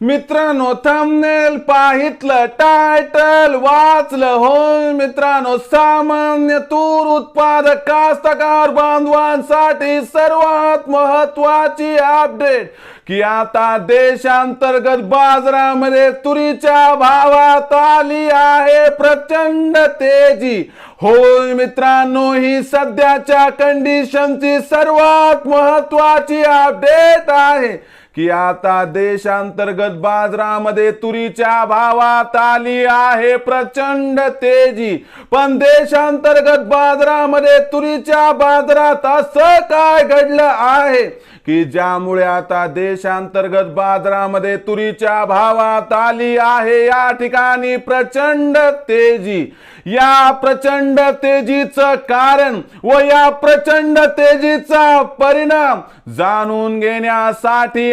मित्रांनो thumbnail पाहितलं title वाचलं होय मित्रांनो सामान्य तूर उत्पादक कास्तकार बांधवांसाठी सर्वात महत्वाची अपडेट की आता देशांतर्गत बाजारामध्ये तुरीच्या भावात आली आहे प्रचंड तेजी. होय मित्रांनो ही सध्याच्या कंडिशनची सर्वात महत्वाची अपडेट आहे. की आता देशांतर्गत बाजारामध्ये तुरीच्या भावात आली आहे प्रचंड तेजी. पण देशांतर्गत बाजारामध्ये तुरीच्या बाजारात असं काय घडलं आहे? की ज्यामुळे आता देशांतर्गत बाजारामध्ये तुरीच्या भावात आली आहे या ठिकाणी प्रचंड तेजी. या प्रचंड तेजीचं कारण व या प्रचंड तेजीचा परिणाम जाणून घेण्यासाठी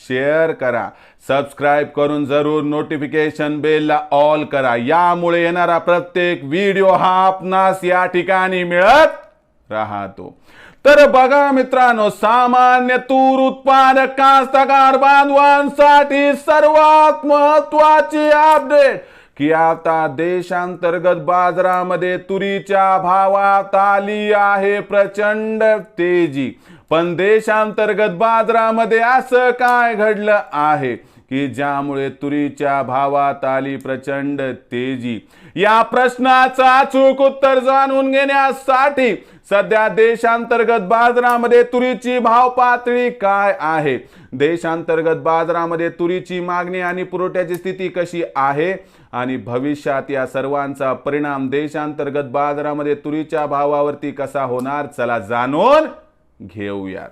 शेअर करा. सबस्क्राईब करून जरूर नोटिफिकेशन बेलला ऑल करा. यामुळे येणारा प्रत्येक व्हिडिओ हा आपणास या ठिकाणी मिळत राहतो. तर बघा मित्रांनो सामान्य तूर उत्पादक कास्तकार बांधवांसाठी सर्वात महत्वाची अपडेट की आता देशांतर्गत बाजारामध्ये तुरीच्या भावात आली आहे प्रचंड तेजी. पण देशांतर्गत बाजारामध्ये असं काय घडलं आहे की ज्यामुळे तुरीच्या भावात आली प्रचंड तेजी? या प्रश्नाचा अचूक उत्तर जाणून घेण्यासाठी सध्या देशांतर्गत बाजारामध्ये तुरीची भाव पातळी काय आहे? देशांतर्गत बाजारामध्ये तुरीची मागणी आणि पुरवठ्याची स्थिती कशी आहे? आणि भविष्यात या सर्वांचा परिणाम देशांतर्गत बाजारामध्ये तुरीच्या भावावरती कसा होणार? चला जाणून घेऊयात.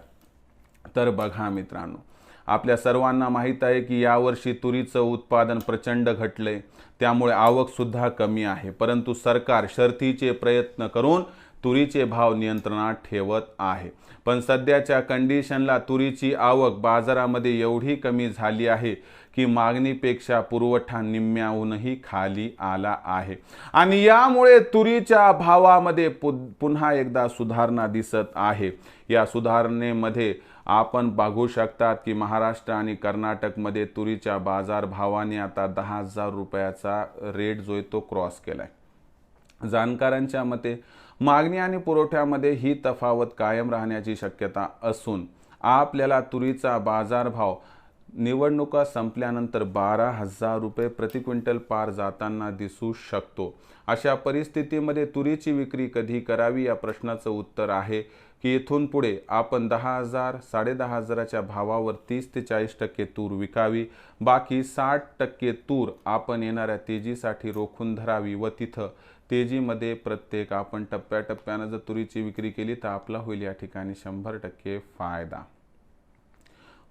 तर बघा मित्रांनो आपल्या सर्वांना माहीत आहे की यावर्षी तुरीचं उत्पादन प्रचंड घटलंय. त्यामुळे आवकसुद्धा कमी आहे. परंतु सरकार शर्थीचे प्रयत्न करून तुरीचे भाव नियंत्रणात ठेवत आहे. पण सध्याच्या कंडिशनला तुरीची आवक बाजारामध्ये एवढी कमी झाली आहे की मागणीपेक्षा पुरवठा निम्म्याहूनही खाली आला आहे. आणि यामुळे तुरीच्या भावामध्ये पु पुन्हा एकदा सुधारणा दिसत आहे. या सुधारणेमध्ये आपण बघू शकतात की महाराष्ट्र आणि कर्नाटकमध्ये तुरीच्या बाजारभावाने आता दहा हजार रुपयाचा रेट जो आहे तो क्रॉस केला आहे जाणकारांच्या मते मागणी आणि पुरवठ्यामध्ये ही तफावत कायम राहण्याची शक्यता असून आपल्याला तुरीचा बाजारभाव निवडणुका संपल्यानंतर बारा हजार रुपये प्रति क्विंटल पार जाताना दिसू शकतो. अशा परिस्थितीमध्ये तुरीची विक्री कधी करावी या प्रश्नाचं उत्तर आहे की इथून पुढे आपण दहा हजार साडेदहा हजाराच्या भावावर तीस ते चाळीस टक्के तूर विकावी बाकी साठ टक्के तूर आपण येणाऱ्या तेजीसाठी रोखून धरावी व तिथं तेजीमध्ये प्रत्येक आपण टप्प्याटप्प्यानं जर तुरीची विक्री केली तर आपला होईल या ठिकाणी शंभर टक्के फायदा.